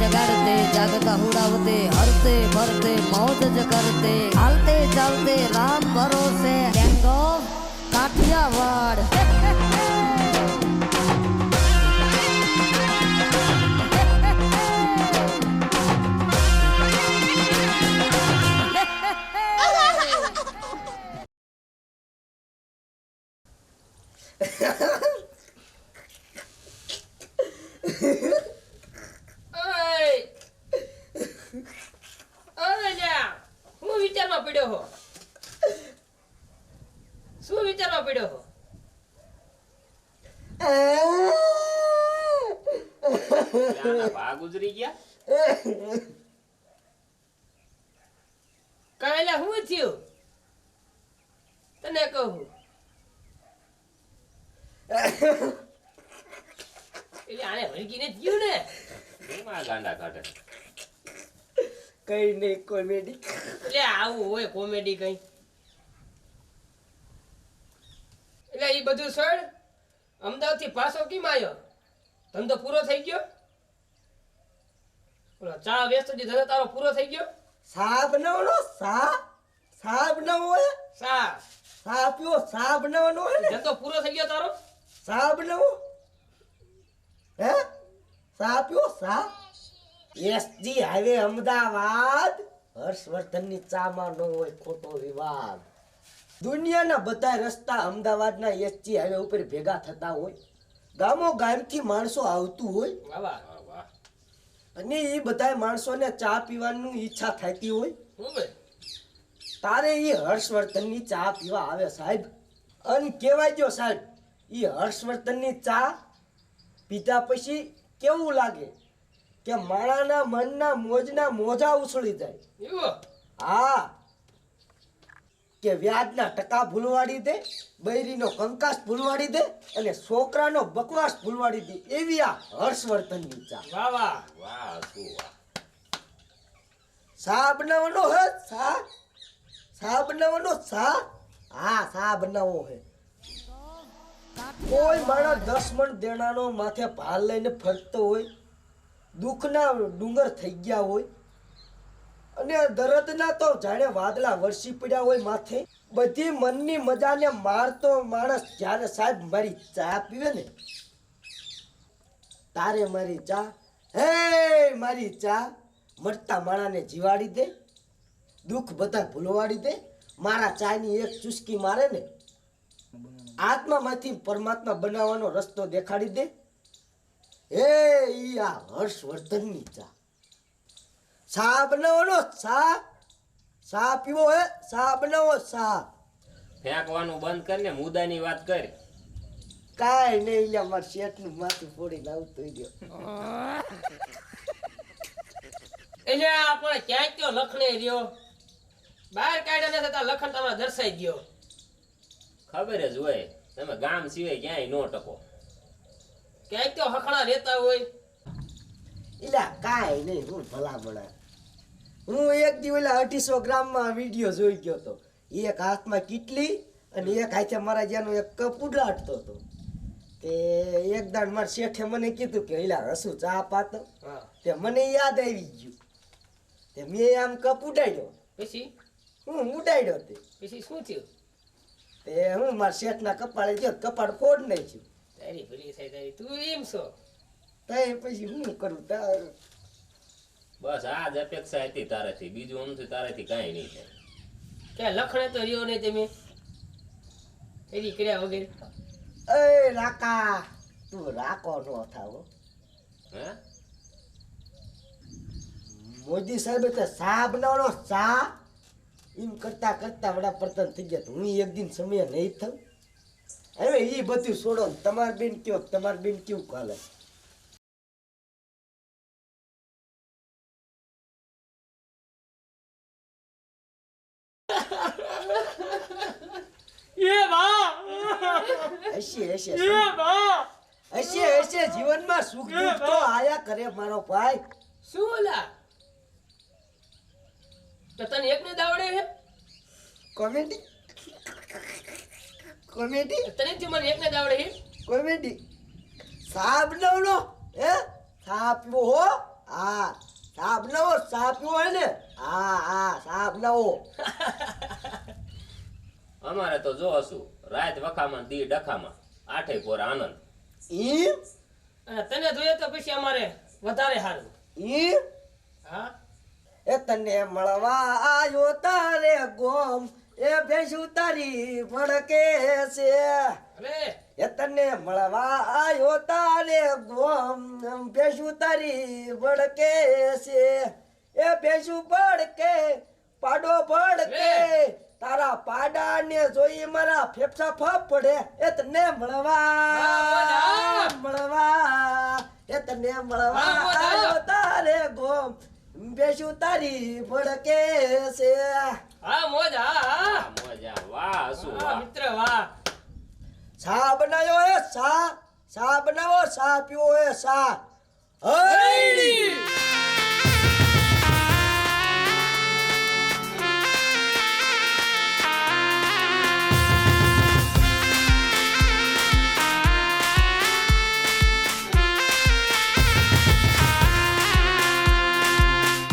જગાડતે જાગતા હુડાવતે હરતે ફરતે મોજ જ કરતે, હાલતે ચાલતે રામ ભરોસે. ગેંગ ઓફ કાઠિયાવાડ પડ્યો હો? શું વિચારવા પડ્યો હો? ભા ગુજરી ગયા? હું થયું? તને કહું. એટલે આને વળગીને જ ને? ગાંડા કાઢે કઈ નહીં કોમેડી એટલે આવું હોય કોમેડી કઈ. એટલે એ બધું છોડ અમદાવાદથી પાછો કેમ આવ્યો ધંધો પૂરો થઈ ગયો? ઓલો ચા વ્યસ્ત જે ધંધો તારો પૂરો થઈ ગયો? સા બનાવવાનો સા સા બનાવવો હોય સા. સા પીવો સા બનાવવાનો હોય ને. ધંધો પૂરો થઈ ગયો તારો? સા બનાવો હે? સા પીવો સા. SG highway Ahmedabad. હર્ષવર્ધનની ચામાં નો હોય ખોટો વિવાદ. દુનિયાના બધા રસ્તા અમદાવાદના એસજી હાઈવે ઉપર ભેગા થતા હોય. ગામો ગામથી માણસો આવતું હોય. અને એ બધા માણસોને ચા પીવાનું ઈચ્છા થતી હોય. તારે એ હર્ષવર્ધનની ચા પીવા આવે સાહેબ? અને કહેવાય જો સાહેબ એ હર્ષવર્ધનની ચા પીધા પછી કેવું લાગે? કે માણાના મનના મોજના મોજા ઉછળી જાય. હા. કે વ્યાજના ટકા ભૂલવાડી દે બૈરીનો કંકાસ ભૂલવાડી દે અને છોકરાનો બકવાસ ભૂલવાડી દે એવી આ હર્ષવર્ધનની ચા વાહ વાહ. વાહ સા બનાવવાનો હે સા? સા બનાવવાનો સા? હા સા બનાવવો હે. કોઈ માણસ દસ મણ દેણાનો માથે ભાર લઈને ફરતો હોય દુઃખના ડુંગર થઈ ગયા હોય. અને દર્દના તો જાણે વાદળા વરસી પડ્યા હોય માથે. બધી મનની મજાને મારતો માણસ જ્યારે સાહેબ મારી ચા પીવે ને, તારે મારી ચા? હે મારી ચા મરતા માણાને જીવાડી દે, દુઃખ બધા ભૂલવાડી દે, મારા ચાની એક ચુસ્કી મારે ને, આત્મામાંથી પરમાત્મા બનાવવાનો રસ્તો દેખાડી દે. હે ઈ આ હર્ષવર્ધનની ચા. ચા બનાવવાનો? ચા? ચા પીવો હે? ચા બનાવો ચા. ફેંકવાનું બંધ કરીને મુદ્દાની વાત કર. કાંઈ નહીં લે મારા શેઠનું માથું ફોડી લાવતો ગયો એટલે આપણે ક્યાંક કયો લખણે રહ્યો? બહાર કાઢ્યા નથી થતા લખણ તમારે દર્શાઈ ગયો. ખબર જ હોય તમે ગામ સિવાય ક્યાંય નો ટકો. ક્યાંક તો હખણા રહેતા હોય. એલા કાંઈ નહીં હું ભલામણા હું એક દી ઓલા અઢીસો ગ્રામમાં વીડિયો જોઈ ગયો હતો એક હાથમાં કીટલી અને એક હાથે મારા જ્યાંનો એક કપ ઉડાડતો હતો. તે એક દાડ મારા શેઠે મને કીધું કે એલા રસુ ચા પાતો. હા. તે મને યાદ આવી ગયું. તે મેં આમ કપ ઉડાડ્યો. પછી? હું ઉડાડ્યો તે. પછી શું થયું? તે હું મારા શેઠના કપાળે ગયો કપાળ ફોડ નાખ્યું. તારી ભૂલી થાય તારી. તું એમ છો? તો પછી હું કરું? તાર બસ આ જ અપેક્ષા હતી તારાથી. બીજું આમથી તારાથી કાંઈ નહીં થાય. ક્યાં લખણે તો રહ્યો નહીં તમે? એની કર્યા વગેરે? એ રાકા તું રાકો નો થાવ હે. મોદી સાહેબે તો ચા બનાવવાનો ચા એમ કરતા કરતા વડાપ્રધાન થઈ ગયા. તો હું એક દિન સમય નહીં થઉં. હવે એ બધું છોડો ને. બેન કયો તમારી બેન કેવું કાલે? જીવનમાં સુખ દુઃખ તો આયા કરે મારો ભાઈ. શું ઓલા? તને એકને દાવડે છે? Comedy comedy? તને જ મને એકને દાવડે છે? કોમેડી. સાહેબ નવલો હે? સાપ હો? હા. સાપ નવો સાપ હોય ને? હા હા સાપ નવો. અમારે તો જો હશું રાત વખામાં દી ડખામાં આઠે પોર આનંદ. ઈ? અને તને જોઈએ તો પછી અમારે વધારે સારું. ઈ? હા? એ તને મળવા આયો તારે ગોમ. એ ભેંસું તારી ભડકે છે. અરે. એ તને મળવા આયો તારે ગોમ ભેંસું તારી ભડકે છે. એ ભેંસું ભડકે પાડો ભડકે. તારા પાડા ને જોઈ મારા ફેફસા ફાફડે એ તને મળવા મળવા. એ તને મળવા. આયો તારે ગોમ ભેંસું તારી ભડકે છે. હા મોજ હા મોજા વાહ હસુ વાહ. મિત્ર વાહ. સા બનાવ્યો હે સા. સા બનાવો સા પીવો હે સા. હૈડી